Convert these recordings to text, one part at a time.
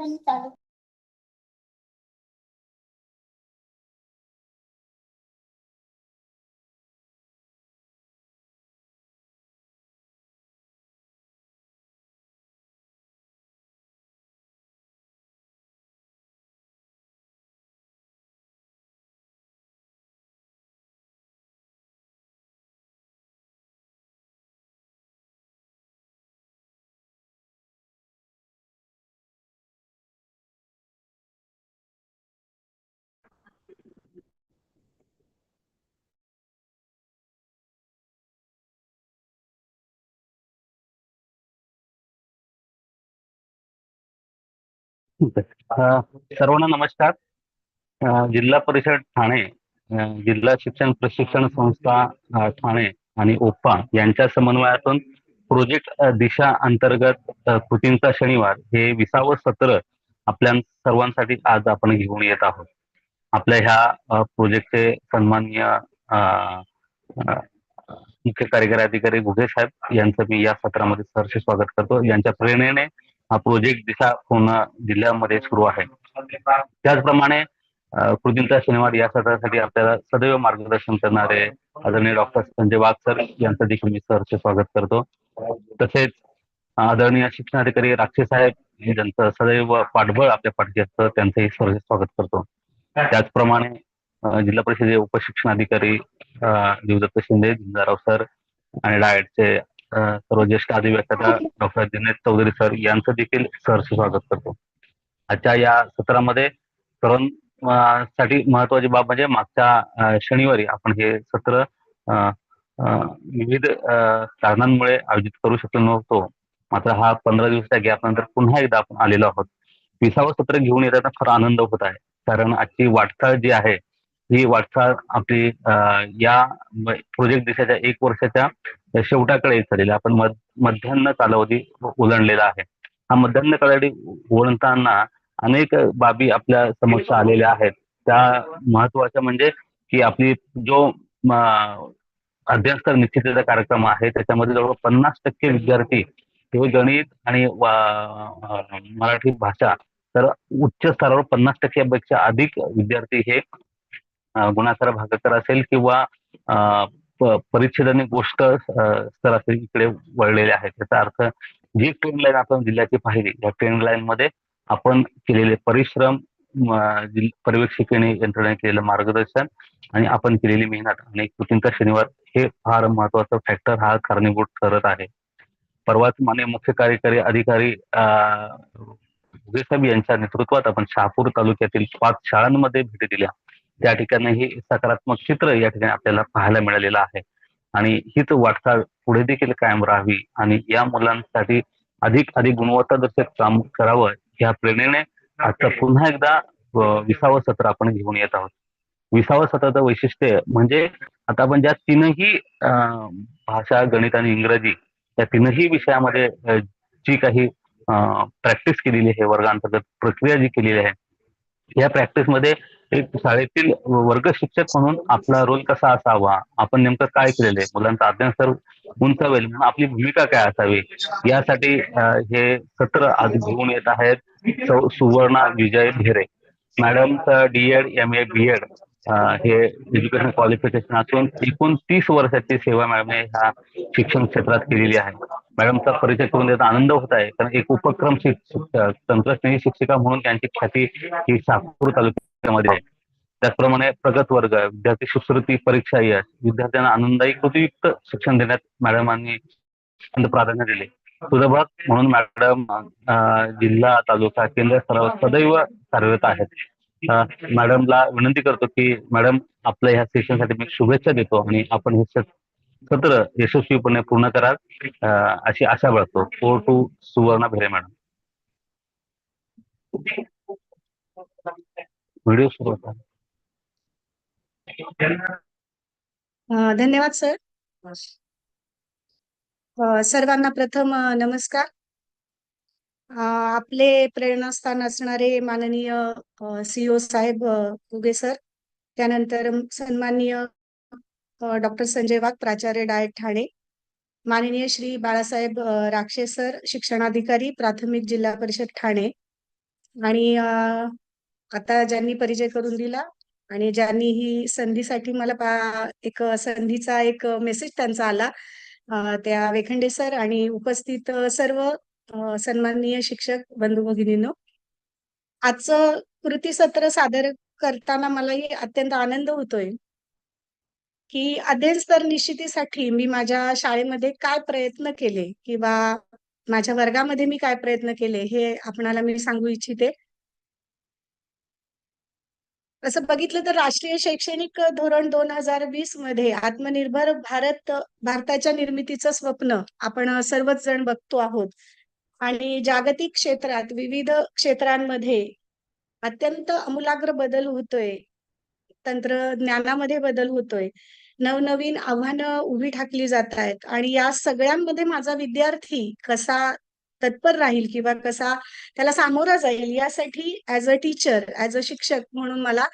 resultado सर्वांना नमस्कार. जिल्हा परिषद ठाणे जिल्हा शिक्षण प्रशिक्षण संस्था ठाणे आणि ओप्पा यांच्या समन्वयातून प्रोजेक्ट दिशा अंतर्गत कृतींचा शनिवार हे विसावं सत्र आपल्या सर्वांसाठी आज आपण घेऊन येत आहोत. आपल्या ह्या प्रोजेक्टचे सन्माननीय मुख्य कार्यकारी अधिकारी गुगे साहेब यांचं मी या सत्रामध्ये सहर्ष स्वागत करतो. यांच्या प्रेरणेने हा प्रोजेक्ट दिशा पूर्ण जिल्ह्यामध्ये सुरू आहे. त्याचप्रमाणे अ, कृतींचा शनिवार या सत्रासाठी आपल्याला सदैव मार्गदर्शन करणारे आदरणीय डॉक्टर संजय वाघ सर यांचं देखील मी सरचे स्वागत करतो. तसेच आदरणीय शिक्षणाधिकारी राक्षे साहेब ज्यांचं सदैव पाठबळ आपल्या पाठी असतं त्यांचंही सरचे स्वागत करतो. त्याचप्रमाणे जिल्हा परिषदेचे उपशिक्षणाधिकारी अधिकारी देवदत्त शिंदे झिंजाराव सर आणि डायटचे सर्व ज्येष्ठ अधिव्यक्ता डॉक्टर दिनेश चौधरी सर यांचं देखील सहर्ष स्वागत करतो. आजच्या या सत्रामध्ये सर्वां साठी महत्वाची बाब म्हणजे मागच्या शनिवारी आपण हे सत्र विविध कारणांमुळे आयोजित करू शकलो नव्हतो. मात्र हा पंधरा दिवसाच्या गॅप नंतर पुन्हा एकदा आपण आलेलो आहोत. विसावं सत्र घेऊन येताना खरा आनंद होत आहे. कारण आजची वाटचाल जी आहे ही वाटचाल आपली या प्रोजेक्ट दिशाच्या एक वर्षाच्या शेवटाकडे येत झालेली आपण मध- मध्यान्ह कालावधी ओलांडलेला आहे. हा मध्यान्ह कालावधी ओलांडताना अनेक बाबी आपल्या समक्ष आलेल्या आहेत. त्या महत्त्वाच्या म्हणजे की आपली जो म, अभ्यासक्रम कार्यक्रम आहे त्याच्यामध्ये जवळ पन्नास टक्के विद्यार्थी हे गणित आणि मराठी भाषा तर उच्च स्तरावर पन्नास टक्क्यापेक्षा अधिक विद्यार्थी हे गुणाकार भागाकार असेल किंवा अ, गोष्ट अ, स्तर असेल इकडे वळलेले आहेत त्याचा अर्थ जी ट्रेंड लाईन आपण जिल्ह्याची पाहिली या ट्रेंड लाईन मध्ये आपण केलेले परिश्रम पर्यवेक्षिकेने यंत्रणेने केलेलं मार्गदर्शन आणि आपण केलेली मेहनत आणि कृतींचा शनिवार हे फार महत्वाचं फॅक्टर हा कारणीभूत ठरत आहे. परवाच माने मुख्य कार्यकारी अधिकारी साहेब यांच्या नेतृत्वात आपण शहापूर तालुक्यातील पाच शाळांमध्ये भेटी दिल्या. त्या ठिकाणी सकारात्मक चित्र या ठिकाणी आपल्याला पाहायला मिळालेलं आहे. आणि हीच वाटचाल पुढे देखील कायम राहावी आणि या मुलांसाठी अधिक अधिक गुणवत्तादर्शक काम करावं या प्रेरणेने आता पुन्हा एकदा विसावं सत्र आपण घेऊन येत आहोत. विसावं सत्राचं वैशिष्ट्य म्हणजे आता आपण ज्या तीनही भाषा गणित आणि इंग्रजी या तीनही विषयामध्ये जी काही प्रॅक्टिस केलेली आहे वर्गांतर्गत प्रक्रिया जी केलेली आहे या प्रॅक्टिसमध्ये एक शाळेतील वर्ग शिक्षक म्हणून आपला रोल कसा असावा? आपण नेमकं काय केलेलं आहे? मुलांचा अध्ययन सर उंचावेल म्हणून आपली भूमिका काय असावी? यासाठी हे सत्र आज घेऊन येत आहेत Suvarna Vijay Dhere मॅडमचं D Ed M A B Ed हे एज्युकेशन क्वालिफिकेशन असून एकूण तीस वर्षाची सेवा मॅडमने ह्या शिक्षण क्षेत्रात केलेली आहे. मॅडमचा परिचय करून देता आनंद होत आहे कारण एक उपक्रम शिक्षक तंत्रज्ञानी शिक्षिका म्हणून त्यांची ख्याती ही शहापूर तालुक्यामध्ये आहे. त्याचप्रमाणे प्रगत वर्ग आहे विद्यार्थी सुश्रुती परीक्षा आहे. विद्यार्थ्यांना आनंददायी कृतीयुक्त शिक्षण देण्यात मॅडमांनी प्राधान्य दिले. सुलभक म्हणून मॅडम जिल्हा तालुका केंद्र स्तरावर सदैव कार्यरत आहेत. मॅडमला विनंती करतो की मॅडम आपल्या ह्या सेशनसाठी मी शुभेच्छा देतो आणि आपण हे सत्र यशस्वीपणे पूर्ण कराल. अशी आशा बाळगतो. फोर टू सुवर्णा भेरे मॅडम. व्हिडिओ सुरू होता. धन्यवाद सर. सर्वांना प्रथम नमस्कार. आपले प्रेरणास्थान असणारे माननीय सीओ साहेब अ, उगे सर. त्यानंतर सन्माननीय डॉक्टर संजय वाघ प्राचार्य डायट ठाणे. माननीय श्री बाळासाहेब राक्षे सर शिक्षणाधिकारी प्राथमिक जिल्हा परिषद ठाणे. आणि आता ज्यांनी परिचय करून दिला आणि ज्यांनी ही संधीसाठी मला पा- एक संधीचा एक मेसेज त्यांचा आला त्या वेखंडे सर आणि उपस्थित सर्व सन्माननीय शिक्षक बंधू भगिनींनो. आजचं कृती सत्र सादर करताना मलाही अत्यंत आनंद होतोय की अध्ययन स्तर निश्चितीसाठी मी माझ्या शाळेमध्ये काय प्रयत्न केले किंवा माझ्या वर्गामध्ये मी काय प्रयत्न केले हे आपणाला मी सांगू इच्छिते. असं बघितलं तर राष्ट्रीय शैक्षणिक धोरण दोन हजार वीसमध्ये आत्मनिर्भर भारत भारताच्या निर्मितीचं स्वप्न आपण सर्वच जण बघतो आहोत. आणि जागतिक क्षेत्रात विविध क्षेत्रांमध्ये अत्यंत आमूलाग्र बदल होतोय. तंत्रज्ञानामध्ये बदल होतोय. नवनवीन आव्हानं उभी ठाकली जात आहेत. आणि या सगळ्यांमध्ये माझा विद्यार्थी कसा तत्पर राहील किंवा कसा त्याला सामोरा जाईल यासाठी as a teacher as a शिक्षक म्हणून मला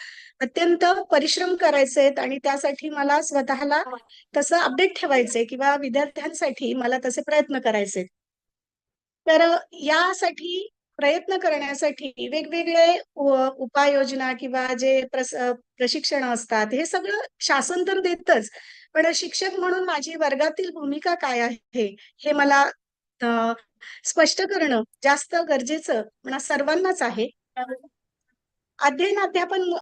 अत्यंत परिश्रम करायचे आहेत आणि त्यासाठी मला स्वतःला तसं अपडेट ठेवायचंय किंवा विद्यार्थ्यांसाठी मला तसे प्रयत्न करायचे तर यासाठी प्रयत्न करण्यासाठी वेगवेगळे उपाययोजना किंवा जे प्रस प्रशिक्षण असतात हे सगळं शासन तर देतच पण शिक्षक म्हणून माझी वर्गातील भूमिका काय आहे हे मला स्पष्ट करणं जास्त गरजेचं म्हणा सर्वांनाच आहे. अध्ययन अध्यापन